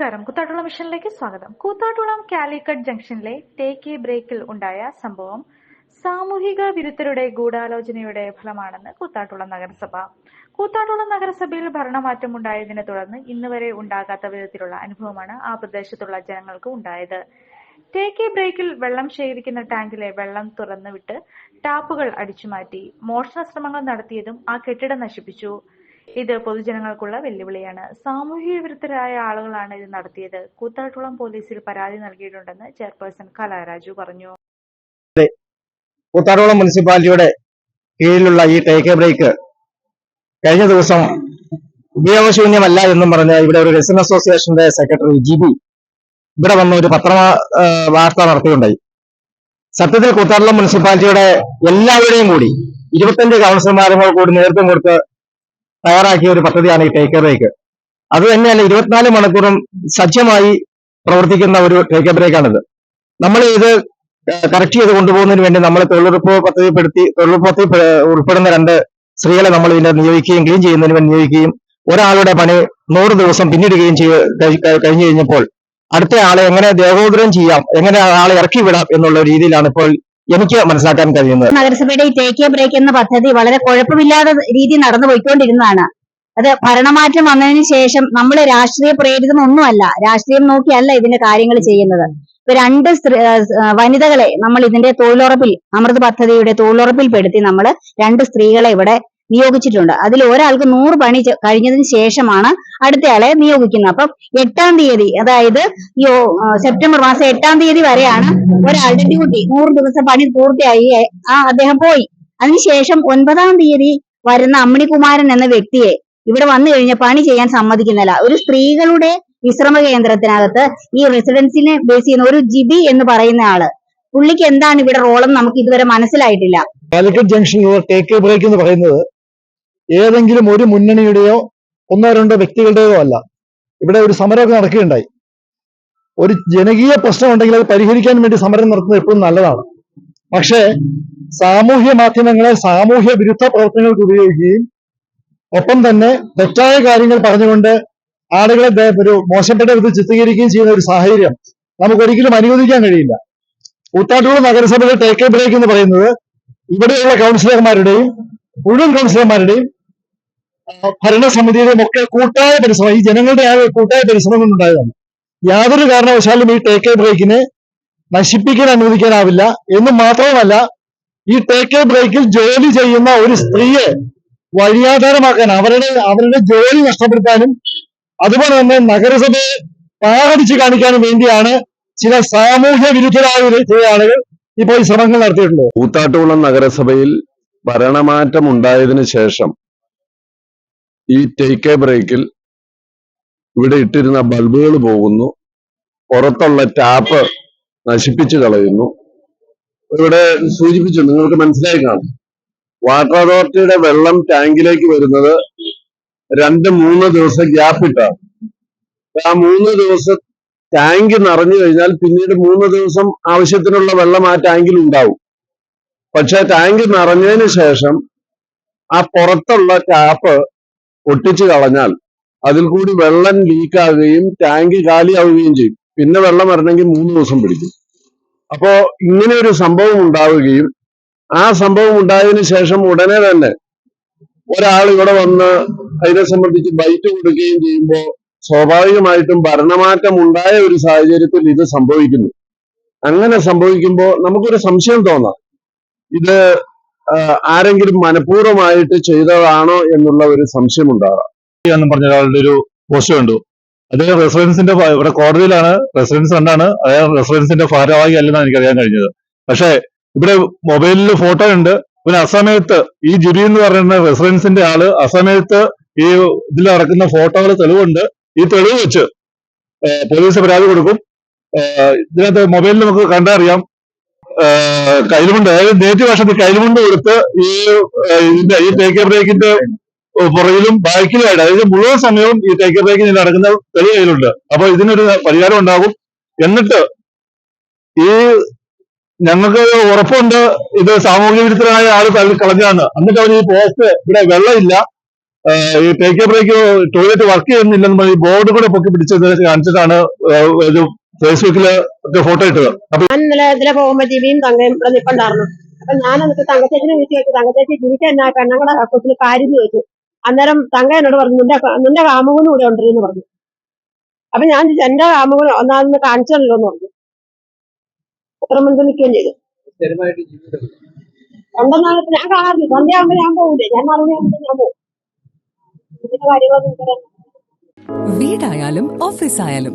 നമസ്കാരം. കൂത്താട്ടുളം മിഷനിലേക്ക് സ്വാഗതം. കൂത്താട്ടുളം കാലിക്കറ്റ് ജംഗ്ഷനിലെ ടേക്ക് എ ബ്രേക്കിൽ ഉണ്ടായ സംഭവം സാമൂഹിക വിരുദ്ധരുടെ ഗൂഢാലോചനയുടെ ഫലമാണെന്ന് കൂത്താട്ടുളം നഗരസഭ. കൂത്താട്ടുളം നഗരസഭയിൽ ഭരണമാറ്റം ഉണ്ടായതിനെ തുടർന്ന് ഇന്ന് വരെ ഉണ്ടാകാത്ത വിധത്തിലുള്ള അനുഭവമാണ് ആ പ്രദേശത്തുള്ള ജനങ്ങൾക്ക് ഉണ്ടായത്. ടേക്ക് എ ബ്രേക്കിൽ വെള്ളം ശേഖരിക്കുന്ന ടാങ്കിലെ വെള്ളം തുറന്നുവിട്ട് ടാപ്പുകൾ അടിച്ചുമാറ്റി മോഷണ ശ്രമങ്ങൾ നടത്തിയതും ആ കെട്ടിടം നശിപ്പിച്ചു. ഇത് പൊതുജനങ്ങൾക്കുള്ള വെല്ലുവിളിയാണ്. സാമൂഹിക വിരുദ്ധരായ ആളുകളാണ് ഇത് നടത്തിയത്. കൂത്താട്ടുളം പോലീസിൽ പരാതി നൽകിയിട്ടുണ്ടെന്ന് ചെയർപേഴ്സൺ കലാരാജു പറഞ്ഞു. കൂത്താട്ടുളം മുനിസിപ്പാലിറ്റിയുടെ കീഴിലുള്ള ഈ ടേക്ക് ബ്രേക്ക് കഴിഞ്ഞ ദിവസം ഉപയോഗശൂന്യമല്ല എന്നും പറഞ്ഞ് ഇവിടെ ഒരു റെസിഡന്റ് അസോസിയേഷന്റെ സെക്രട്ടറി ജി ബി ഇവിടെ വന്ന് ഒരു പത്ര വാർത്ത നടത്തിയുണ്ടായി. സത്യത്തിൽ കൂത്താട്ടുളം മുനിസിപ്പാലിറ്റിയുടെ എല്ലാവരുടെയും കൂടി ഇരുപത്തഞ്ച് കൗൺസിലർമാരും കൂടി നേതൃത്വം കൊടുത്ത് തയ്യാറാക്കിയ ഒരു പദ്ധതിയാണ് ഈ ടേക്ക് എ ബ്രേക്ക് അത് തന്നെയല്ല ഇരുപത്തിനാല് മണിക്കൂറും സജ്ജമായി പ്രവർത്തിക്കുന്ന ഒരു ടേക്ക് എ ബ്രേക്കാണിത് നമ്മൾ ഇത് കറക്റ്റ് ചെയ്ത് കൊണ്ടുപോകുന്നതിന് വേണ്ടി നമ്മൾ തൊഴിലുറപ്പ് പദ്ധതിപ്പെടുത്തി തൊഴിലുറപ്പ് പദ്ധതി ഉൾപ്പെടുന്ന രണ്ട് സ്ത്രീകളെ നമ്മൾ ഇതിനെ നിയോഗിക്കുകയും ക്ലീൻ ചെയ്യുന്നതിന് വേണ്ടി നിയോഗിക്കുകയും ഒരാളുടെ പണി നൂറ് ദിവസം പിന്നിടുകയും ചെയ്ത് കഴി- കഴി- കഴിഞ്ഞു കഴിഞ്ഞപ്പോൾ അടുത്ത ആളെ എങ്ങനെ ദേഹോദരം ചെയ്യാം എങ്ങനെ ആളെ ഇറക്കി വിടാം എന്നുള്ള രീതിയിലാണ് ഇപ്പോൾ എനിക്ക് മനസ്സിലാക്കാൻ കഴിയുന്നത്. നഗരസഭയുടെ ഈ ടേക്ക് എ ബ്രേക്ക് എന്ന പദ്ധതി വളരെ കുഴപ്പമില്ലാത്ത രീതി നടന്നു പോയിക്കൊണ്ടിരുന്നതാണ്. അത് ഭരണമാറ്റം വന്നതിന് ശേഷം നമ്മൾ രാഷ്ട്രീയ പ്രേരിതമൊന്നുമല്ല രാഷ്ട്രീയം നോക്കിയല്ല ഇതിന്റെ കാര്യങ്ങൾ ചെയ്യുന്നത്. ഇപ്പൊ രണ്ട് വനിതകളെ നമ്മൾ ഇതിന്റെ തൊഴിലുറപ്പിൽ അമൃത് പദ്ധതിയുടെ തൊഴിലുറപ്പിൽ പെടുത്തി നമ്മൾ രണ്ട് സ്ത്രീകളെ ഇവിടെ നിയോഗിച്ചിട്ടുണ്ട്. അതിൽ ഒരാൾക്ക് നൂറ് പണി കഴിഞ്ഞതിന് ശേഷമാണ് അടുത്തയാളെ നിയോഗിക്കുന്നത്. അപ്പം എട്ടാം തീയതി അതായത് ഈ സെപ്റ്റംബർ മാസം എട്ടാം തീയതി വരെയാണ് ഒരാളുടെ ഡ്യൂട്ടി. നൂറ് ദിവസം പണി പൂർത്തിയായി. ആ അദ്ദേഹം പോയി. അതിനുശേഷം ഒൻപതാം തീയതി വരുന്ന അമ്മിണികുമാരൻ എന്ന വ്യക്തിയെ ഇവിടെ വന്നു കഴിഞ്ഞ പണി ചെയ്യാൻ സമ്മതിക്കുന്നില്ല. ഒരു സ്ത്രീകളുടെ വിശ്രമ കേന്ദ്രത്തിനകത്ത് ഈ റെസിഡൻസിനെ ബേസ് ചെയ്യുന്ന ഒരു ജിബി എന്ന് പറയുന്ന ആൾ. പുള്ളിക്ക് എന്താണ് ഇവിടെ റോളെന്ന് നമുക്ക് ഇതുവരെ മനസ്സിലായിട്ടില്ല. Calicut junction take a break എന്ന് പറയുന്നത് ഏതെങ്കിലും ഒരു മുന്നണിയുടെയോ ഒന്നോ രണ്ടോ വ്യക്തികളുടെയോ അല്ല. ഇവിടെ ഒരു സമരമൊക്കെ നടക്കുകയുണ്ടായി. ഒരു ജനകീയ പ്രശ്നം ഉണ്ടെങ്കിൽ അത് പരിഹരിക്കാൻ വേണ്ടി സമരം നടത്തുന്നത് എപ്പോഴും നല്ലതാണ്. പക്ഷേ സാമൂഹ്യ മാധ്യമങ്ങളെ സാമൂഹ്യ വിരുദ്ധ പ്രവർത്തനങ്ങൾക്ക് ഉപയോഗിക്കുകയും ഒപ്പം തന്നെ തെറ്റായ കാര്യങ്ങൾ പറഞ്ഞുകൊണ്ട് ആളുകളെ ഒരു മോശപ്പെട്ട വിധത്തിൽ ചിത്രീകരിക്കുകയും ചെയ്യുന്ന ഒരു സാഹചര്യം നമുക്ക് ഒരിക്കലും അനുവദിക്കാൻ കഴിയില്ല. കൂത്താട്ടൂർ നഗരസഭയിലെ ടേക്ക് ബ്രേക്ക് എന്ന് പറയുന്നത് ഇവിടെയുള്ള കൗൺസിലർമാരുടെയും മുഴുവൻ കൗൺസിലർമാരുടെയും ഭരണസമിതിയുടെയും ഒക്കെ കൂട്ടായ പരിശ്രമം ഈ ജനങ്ങളുടെ ആ കൂട്ടായ പരിശ്രമം കൊണ്ടുണ്ടായതാണ്. യാതൊരു കാരണവശാലും ഈ ടേക്ക് എ ബ്രേക്കിനെ നശിപ്പിക്കാൻ അനുവദിക്കാനാവില്ല. എന്ന് മാത്രമല്ല ഈ ടേക്ക് എ ബ്രേക്കിൽ ജോലി ചെയ്യുന്ന ഒരു സ്ത്രീയെ വഴിയാധാരമാക്കാൻ അവരുടെ അവരുടെ ജോലി നഷ്ടപ്പെടുത്താനും അതുപോലെ തന്നെ നഗരസഭയെ പാകടിച്ച് കാണിക്കാനും വേണ്ടിയാണ് ചില സാമൂഹ്യ വിരുദ്ധരായ ചില ആളുകൾ ഇപ്പോൾ ഈ ശ്രമങ്ങൾ നടത്തിയിട്ടുള്ളത്. കൂത്താട്ടുകുളം നഗരസഭയിൽ ഭരണമാറ്റം ഉണ്ടായതിനു ശേഷം ഈ ടേക്ക് എ ബ്രേക്കിൽ ഇവിടെ ഇട്ടിരുന്ന ബൾബുകൾ പോകുന്നു. പുറത്തുള്ള ടാപ്പ് നശിപ്പിച്ചു കളയുന്നു. ഇവിടെ സൂചിപ്പിച്ചു നിങ്ങൾക്ക് മനസ്സിലായി കാണും. വാട്ടർ അതോറിറ്റിയുടെ വെള്ളം ടാങ്കിലേക്ക് വരുന്നത് രണ്ട് മൂന്ന് ദിവസം ഗ്യാപ്പ് ഇട്ടാണ്. ആ മൂന്ന് ദിവസം ടാങ്ക് നിറഞ്ഞു കഴിഞ്ഞാൽ പിന്നീട് മൂന്ന് ദിവസം ആവശ്യത്തിനുള്ള വെള്ളം ആ ടാങ്കിൽ ഉണ്ടാവും. പക്ഷെ ടാങ്ക് നിറഞ്ഞതിന് ശേഷം ആ പുറത്തുള്ള ടാപ്പ് പൊട്ടിച്ചു കളഞ്ഞാൽ അതിൽ കൂടി വെള്ളം ലീക്കാകുകയും ടാങ്ക് കാലിയാവുകയും ചെയ്യും. പിന്നെ വെള്ളം വരണമെങ്കിൽ മൂന്ന് ദിവസം പിടിക്കും. അപ്പോ ഇങ്ങനെ ഒരു സംഭവം ഉണ്ടാവുകയും ആ സംഭവം ഉണ്ടായതിനു ശേഷം ഉടനെ തന്നെ ഒരാൾ ഇവിടെ വന്ന് അതിനെ സംബന്ധിച്ച് ബൈറ്റ് കൊടുക്കുകയും ചെയ്യുമ്പോൾ സ്വാഭാവികമായിട്ടും ഭരണമാറ്റം ഉണ്ടായ ഒരു സാഹചര്യത്തിൽ ഇത് സംഭവിക്കുന്നു. അങ്ങനെ സംഭവിക്കുമ്പോൾ നമുക്കൊരു സംശയം തോന്നാം. ഇത് ആരെങ്കിലും മനഃപൂർവമായിട്ട് ചെയ്തതാണോ എന്നുള്ള ഒരു സംശയം ഉണ്ടാകാം എന്ന് പറഞ്ഞ ഒരാളുടെ ഒരു പോസ്റ്റ് കണ്ടു. അദ്ദേഹം റെസിഡൻസിന്റെ ഇവിടെ കോടതിയിലാണ് റെസിഡൻസ് കണ്ടാണ് അദ്ദേഹം റെസിഡൻസിന്റെ ഭാരവാഹി അല്ലെന്നാണ് എനിക്കറിയാൻ കഴിഞ്ഞത്. പക്ഷേ ഇവിടെ മൊബൈലിൽ ഫോട്ടോ ഉണ്ട്. പിന്നെ അസമയത്ത് ഈ ജുരി എന്ന് പറയുന്ന റെസിഡൻസിന്റെ ആൾ അസമയത്ത് ഈ ഇതിൽ ഇറക്കുന്ന ഫോട്ടോകൾ തെളിവുണ്ട്. ഈ തെളിവ് വെച്ച് പോലീസ് പരാതി കൊടുക്കും. ഇതിനകത്ത് മൊബൈലിൽ നമുക്ക് കണ്ടറിയാം. കൈലുമുണ്ട് അതായത് നേറ്റീവ് ഭാഷത്തിൽ കൈലുമുണ്ട് കൊടുത്ത് ഈ ഇതിന്റെ ഈ ടേക്ക് ബ്രേക്കിന്റെ പുറകിലും ബാക്കിലുമായിട്ട് അതായത് മുഴുവൻ സമയവും ഈ ടേക്ക് ബ്രേക്കിൽ നടക്കുന്ന തെളിവ് കയ്യിലുണ്ട്. അപ്പൊ ഇതിനൊരു പരിഹാരം ഉണ്ടാകും. എന്നിട്ട് ഈ ഞങ്ങൾക്ക് ഉറപ്പുണ്ട്. ഇത് സാമൂഹ്യ വിരുദ്ധരായ തള്ളി കളഞ്ഞാണ് എന്നിട്ട് അവർ ഈ പോസ്റ്റ് ഇവിടെ വെള്ളമില്ല. ഈ ടേക്ക് ബ്രേക്ക് ടോയ്ലറ്റ് വർക്ക് ചെയ്യുന്നില്ലെന്ന് ഈ ബോർഡ് കൂടെ പൊക്കി പിടിച്ചത് കാണിച്ചിട്ടാണ് ഒരു ഫേസ്ബുക്കിൽ ഒക്കെ ഫോട്ടോ ഇട്ടത്. അപ്പൊ ഞാൻ ഇന്നലെ ഇതിലെ പോകുമ്പോ ജിമിയും തങ്കയും ഇവിടെ നിൽപ്പുണ്ടായിരുന്നു അപ്പൊ ഞാൻ എന്നിട്ട് തങ്കച്ചേച്ചിനെ വിളിച്ചു ചോദിച്ചു. തങ്കച്ചേച്ചി ജിമിക്ക് എന്നാ പെണ്ണങ്ങളെ കൊച്ചിന് കാര്യം ചോദിച്ചു. അന്നേരം തങ്ക എന്നോട് പറഞ്ഞു നിന്റെ നിന്റെ കാമുകനും കൂടെ ഉണ്ടെന്ന് പറഞ്ഞു. അപ്പൊ ഞാൻ ചോദിച്ചു, എന്റെ കാമുകനും ഒന്നാമത് കാണിച്ചല്ലോ എന്ന് പറഞ്ഞു. അത്ര മുൻപ് നിൽക്കുകയും ചെയ്തു. ഉണ്ടെന്നാണ് ഞാൻ കാണാറില്ല സന്ധ്യയാകുമ്പോ ഞാൻ പോകില്ലേ ഞാൻ നാല് മണിയാകുമ്പോ ഞാൻ പോകും. ഇതിന്റെ കാര്യങ്ങളൊന്നും വീടായാലും ഓഫീസായാലും